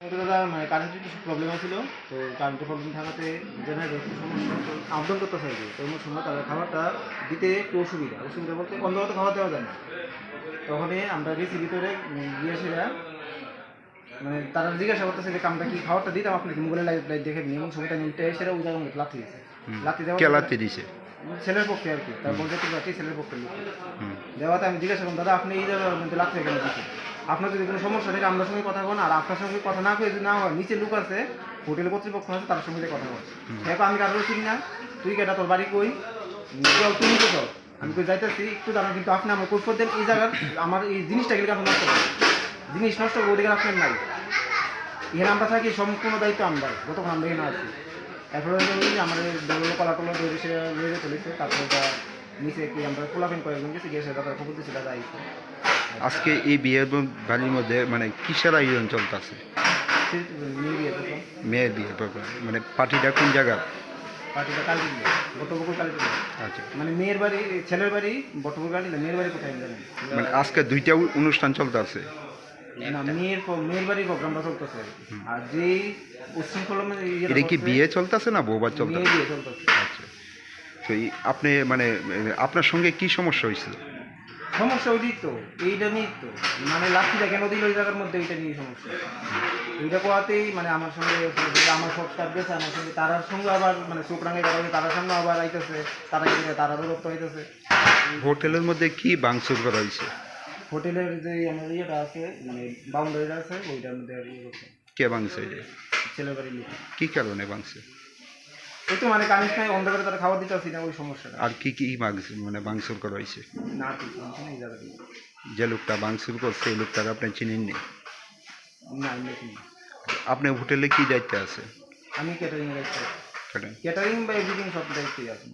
দাদা মানে কারেন্টের কিছু প্রবলেম ছিল তো? কারেন্টের প্রবলেম থাকাতে জেনারেটর সমস্যা। তো আবেদন করতে চাইছে তো এমন সময় তাদের খাবারটা দিতে একটু অসুবিধা। অসুবিধা বলতে অন্ধকার খাবার দেওয়া যায় না। তখনই আমরা গেছি ভিতরে উম, গিয়ে সেটা মানে তারা জিজ্ঞাসা করতেছে যে কামটা কি খাবারটা দিতাম আপনাকে? মোবাইলে লাইট লাইট দেখে এমন সময়টা নিতে সেটা ওই জায়গার মধ্যে লাথি দিয়েছে লাথি দেওয়া কেলাতে দিছে? ছেলের পক্ষে আর কি। তার বলতে ছেলের পক্ষে। দেওয়াতে আমি জিজ্ঞাসা করলাম দাদা আপনি এই জায়গার মধ্যে লাগছে কেন দিচ্ছেন আপনার যদি কোনো সমস্যা থাকে আপনার সঙ্গে কথা বলেন আর আপনার সঙ্গে কথা না করে যদি না হয় নিচে লোক আছে হোটেল কর্তৃপক্ষ আছে তার সঙ্গে কথা বল দেখো আমি কারোর চিনি না। তুই কেটা তোর বাড়ি কই? চল তুই নিতে চল। আমি কই যাইতেছি একটু দাঁড়ান কিন্তু আপনি আমার কৈফত দেন এই জায়গার আমার এই জিনিসটা কিন্তু আপনি নষ্ট জিনিস নষ্ট করে অধিকার আপনার নাই। এখানে আমরা থাকি সম্পূর্ণ দায়িত্ব আমরা যতক্ষণ আমরা এখানে আছি। এরপরে আমাদের দৌড় কলা টলা দৌড়ে সে নিয়ে চলেছে তারপরে যা নিচে কি আমরা খোলাফেন কয়েকজন গেছি গিয়ে সে দাদা খবর দাদা আজকে এই বিয়ের বাড়ির মধ্যে মানে কিসের আয়োজন চলতেছে? মেয়ের বিয়ের ব্যাপারে মানে পার্টিটা কোন জায়গা? পার্টিটা কালী দিল বটবকুল কালী আচ্ছা। মানে মেয়ের বাড়ি ছেলের বাড়ি বটবকুল কালী মেয়ের বাড়ি কোথায় জানেন? মানে আজকে দুইটা অনুষ্ঠান চলতেছে। না মেয়ের মেয়ের বাড়ির প্রোগ্রামটা চলতেছে। আর যেই উচ্ছৃঙ্খল মানে এটা কি বিয়ে চলতেছে না মেয়ে চলতেছে? বিয়ে চলতেছে। আচ্ছা। তো আপনি মানে আপনার সঙ্গে কি সমস্যা হয়েছিল? সমস্যা ওইটাই তো এইটা নিয়েই তো। মানে লাঠিটা কেন দিল ওই জায়গার মধ্যে ওইটা নিয়ে সমস্যা। কোয়াতেই মানে আমার সঙ্গে আমার সব কাজ গেছে আমার সঙ্গে তারার সঙ্গে আবার মানে চোখ রাঙে কথা তারার আবার আইতেছে তারা তারারও রক্ত হইতেছে হোটেলের মধ্যে কি ভাঙচুর করা হয়েছে? হোটেলের যে আমার ইয়েটা আছে মানে বাউন্ডারিটা আছে ওইটার মধ্যে কে? ছেলের লোক। কি কারণে ভাঙছে? ওই তো মানে কানিস নাই অন্ধকারে তারা খাবার দিতে পারছি না ওই সমস্যাটা। আর কি কি মাংস মানে বাংসুর করা হয়েছে? না ঠিক আছে না এই যে লোকটা বাংসুর করছে সেই লোকটা আপনি চিনেননি? না আপনি হোটেলে কি দায়িত্বে আছে আমি ক্যাটারিং ক্যাটারিং বা এভরিথিং সব দায়িত্বে আছে।